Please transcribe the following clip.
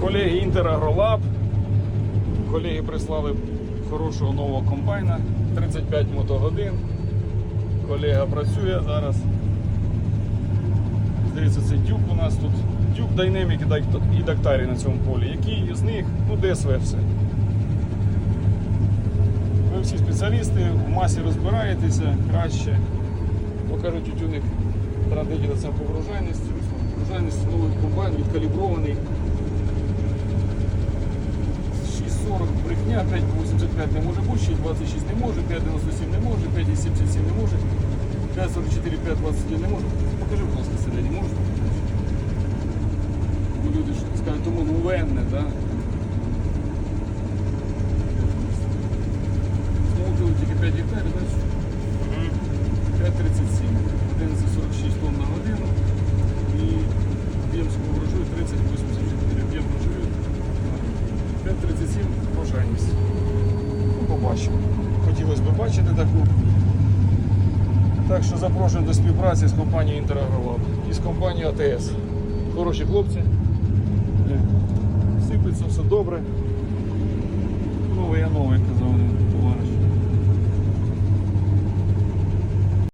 Колеги Інтерагролаб. Колеги прислали хорошого нового комбайна. 35 мотогодин. Колега працює зараз. Здається, це дюк у нас тут. Дюк Dynamic і Дак- Дактарі на цьому полі. Який з них? Ну, ДСВ все. Ви всі спеціалісти, в масі розбираєтеся краще. Покажуть тютюник традиція це по врожайності. Врожайність новий комбайн відкалібрований. 6,40 брехня, 5,85 не може бути, 6,26 не може, 5,97 не може, 5,77 не може, 5,44, 5,21 не може. Покажи, будь ласка, середній можеш? Бо люди ж скажуть, тому мовенне, так? Змовили врожайність. Ну, побачимо. Хотілося б бачити таку. Так що запрошую до співпраці з компанією Інтерагролаб і з компанією АТС. Хороші хлопці. Сипеться все добре.